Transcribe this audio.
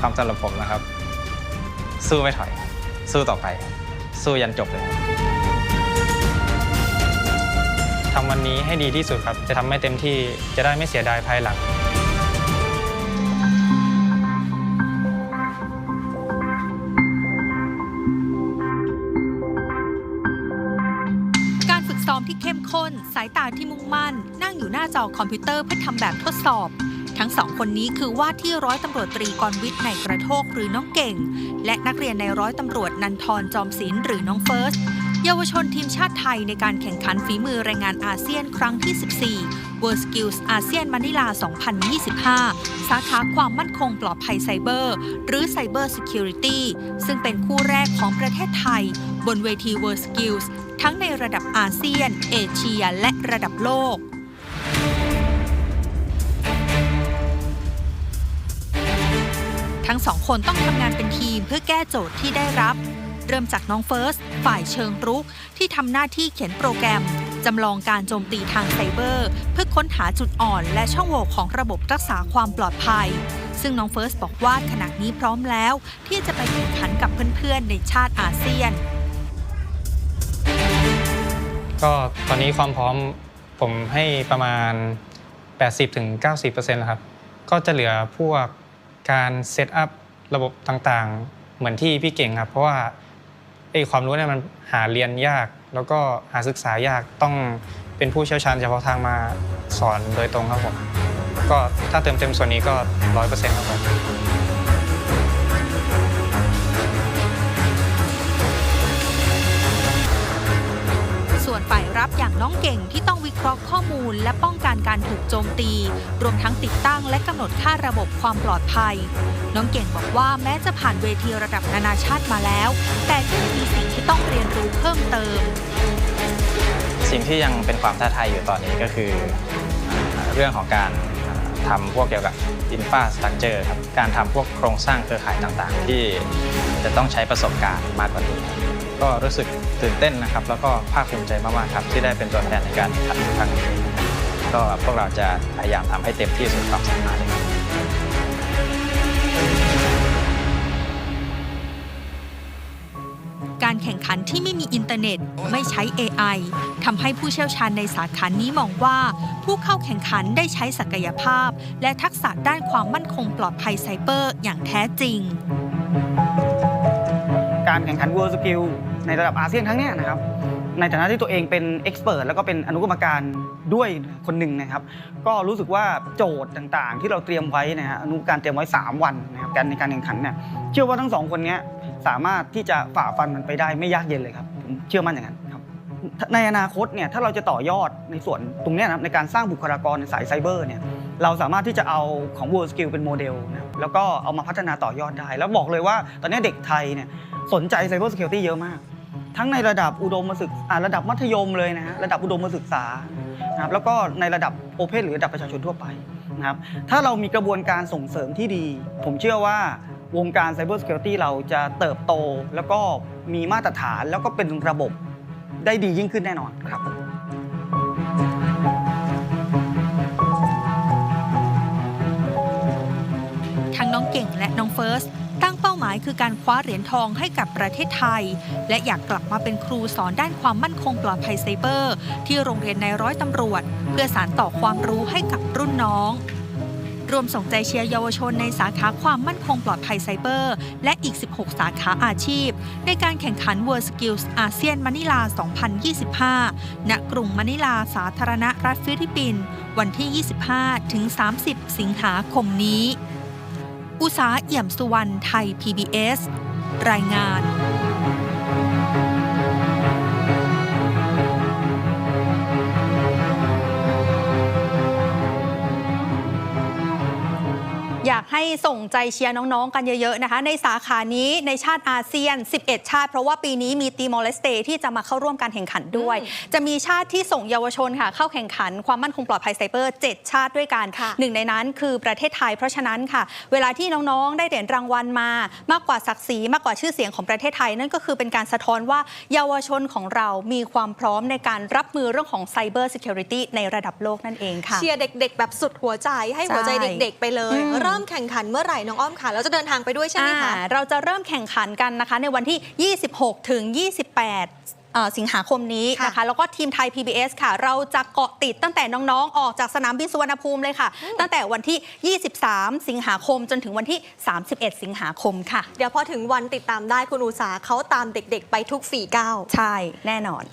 ความสำหรับผมนะครับ สู้ไม่ถอย สู้ต่อไป สู้ยันจบเลยทำวันนี้ให้ดีที่สุดครับ จะทำให้เต็มที่จะได้ไม่เสียดายภายหลังการฝึกซ้อมที่เข้มข้น สายตาที่มุ่งมั่น นั่งอยู่หน้าจอคอมพิวเตอร์เพื่อทำแบบทดสอบ ทั้งสองคนนี้คือว่าที่ร้อยตำรวจตรีกรวิทย์ในกระโทกหรือน้องเก่ง และนักเรียนในร้อยตำรวจนันทรจอมศิลหรือน้องเฟิร์สเยาวชนทีมชาติไทยในการแข่งขันฝีมือแรงงานอาเซียนครั้งที่ 14 World Skills อาเซียนม n นิลา 2025 สาขาความมั่นคงปลอดภัยไซเบอร์ หรือ Cyber Security ซึ่งเป็นคู่แรกของประเทศไทย บนเวที World Skills ทั้งในระดับอาเซียน เอเชีย และระดับโลก ทั้งสองคนต้องทำงานเป็นทีมเพื่อแก้โจทย์ที่ได้รับ เริ่มจากน้องเฟิร์ส ฝ่ายเชิงรุก ที่ทำหน้าที่เขียนโปรแกรม จำลองการโจมตีทางไซเบอร์ เพื่อค้นหาจุดอ่อนและช่องโหว่ของระบบรักษาความปลอดภัย ซึ่งน้องเฟิร์สบอกว่าขณะนี้พร้อมแล้ว ที่จะไปแข่งขันกับเพื่อนๆ ในชาติอาเซียน ก็ตอนนี้ความพร้อมผมให้ประมาณ 80-90%แล้วครับ ก็จะเหลือพวก การเซตอัพระบบต่างๆ เหมือนที่พี่เก่งครับ เพราะว่าไอ้ความรู้เนี่ยมันหาเรียนยาก แล้วก็หาศึกษายากต้องเป็นผู้เชี่ยวชาญเฉพาะทางมาสอนโดยตรงครับผมก็ถ้าเติมเต็มส่วนนี้ก็ร้อยเปอร์เซ็นต์ครับผม ส่วนฝ่ายรับอย่างน้องเก่งที่ต้องวิเคราะห์ข้อมูล และป้องกันการถูกโจมตี รวมทั้งติดตั้งและกำหนดค่าระบบความปลอดภัย น้องเก่งบอกว่าแม้จะผ่านเวทีระดับนานาชาติมาแล้ว แต่ก็ยังมีสิ่งที่ต้องเรียนรู้เพิ่มเติม สิ่งที่ยังเป็นความท้าทายอยู่ตอนนี้ก็คือ เรื่องของการทำพวกเกี่ยวกับ infrastructure ครับการทำพวกโครงสร้างเครือข่ายต่างๆ ที่จะต้องใช้ประสบการณ์มากกว่านี้ก็รู้สึก ตื่นเต้นนะครับ แล้วก็ภาคภูมิใจมากๆครับ ที่ได้เป็นตัวแทนในการแข่งขันครั้งนี้ก็พวกเราจะพยายามทำให้เต็มที่สุดความสามารถครับการแข่งขันที่ไม่มีอินเทอร์เน็ตไม่ใช้ AI ทำให้ผู้เชี่ยวชาญในสาขานี้มองว่า ผู้เข้าแข่งขันได้ใช้ศักยภาพ และทักษะด้านความมั่นคงปลอดภัยไซเบอร์อย่างแท้จริง การแข่งขัน World Skill ในระดับอาเซียนครั้งนี้นะครับ ในฐานะที่ตัวเองเป็นเอ็กซ์เพรสแล้วก็เป็นอนุกรรมการด้วยคนหนึ่งนะครับ ก็รู้สึกว่าโจทย์ต่างๆ ที่เราเตรียมไว้นะฮะอนุการเตรียมไว้ 3 วันนะครับการในการแข่งขันเนี่ยเชื่อว่าทั้งสองคนนี้สามารถที่จะฝ่าฟันมันไปได้ไม่ยากเย็นเลยครับผมเชื่อมั่นอย่างนั้นครับในอนาคตเนี่ยถ้าเราจะต่อยอดในส่วนตรงนี้นะครับในการสร้างบุคลากรในสายไซเบอร์เนี่ยเราสามารถที่จะเอาของ World Skill เป็นโมเดลนะแล้วก็เอามาพัฒนาต่อยอดได้ แล้วบอกเลยว่าตอนนี้เด็กไทยเนี่ย สนใจ Cyber Security เยอะมาก ทั้งในระดับอุดมศึกษาระดับมัธยมเลยนะฮะระดับอุดมศึกษานะครับแล้วก็ในระดับโอเพนหรือระดับประชาชนทั่วไปนะครับถ้าเรามีกระบวนการส่งเสริมที่ดี ผมเชื่อว่าวงการ Cyber Security เราจะเติบโต แล้วก็มีมาตรฐานแล้วก็เป็นระบบได้ดียิ่งขึ้นแน่นอนครับทั้งน้องเก่งและน้องเฟิร์ส หมายคือการคว้าเหรียญทองให้กับประเทศไทย และอยากกลับมาเป็นครูสอนด้านความมั่นคงปลอดภัยไซเบอร์ ที่โรงเรียนในร้อยตำรวจ เพื่อสานต่อความรู้ให้กับรุ่นน้องรวมส่งใจเชียร์เยาวชนในสาขาความมั่นคงปลอดภัยไซเบอร์ และอีก 16 สาขาอาชีพ ในการแข่งขัน World Skills อาเซียนม n นิลา 2025 ณ กรุงมะนิลาสาธารณรัฐฟิลิปปินส์วันที่ 25 ถึง 30 สิงหาคมนี้ อุษาเอี่ยมสุวรรณไทย PBS รายงาน ส่งใจเชียร์น้อง ๆ กันเยอะ ๆ นะคะ ในสาขานี้ในชาติอาเซียน 11 ชาติ เพราะว่าปีนี้มีตีมอร์เลสเตที่จะมาเข้าร่วมการแข่งขันด้วย จะมีชาติที่ส่งเยาวชนค่ะ เข้าแข่งขันความมั่นคงปลอดภัยไซเบอร์ 7 ชาติด้วยกันค่ะหนึ่งในนั้นคือประเทศไทย เพราะฉะนั้นค่ะ เวลาที่น้องๆ ได้เหรียญรางวัลมา มากกว่าศักดิ์ศรีมากกว่าชื่อเสียงของประเทศไทย นั่นก็คือเป็นการสะท้อนว่าเยาวชนของเรามีความพร้อมในการรับมือเรื่องของไซเบอร์ซิเคียวริตี้ในระดับโลกนั่นเองค่ะเชียร์เด็ก ๆ แบบสุดหัวใจให้หัวใจใช่เด็ก ๆ ไปเลยอืมเริ่มแข่งข่งขันเมื่อไหร่น้องอ้อมค่ะแล้วจะเดินทางไปด้วยใช่ไหมคะอ่าเราจะเริ่มแข่งขันกันนะคะ ในวันที่ 26 ถึง 28เอ่อสิงหาคมนี้ค่ะนะคะแล้วก็ทีมไทย PBS ค่ะ เราจะเกาะติดตั้งแต่น้องๆ ออกจากสนามบินสุวรรณภูมิเลยค่ะ ตั้งแต่วันที่ 23 สิงหาคมจนถึงวันที่ 31 สิงหาคมค่ะ เดี๋ยวพอถึงวันติดตามได้คุณอุตสาเขาตามเด็กๆ ไปทุกฝีก้าวใช่ แน่นอน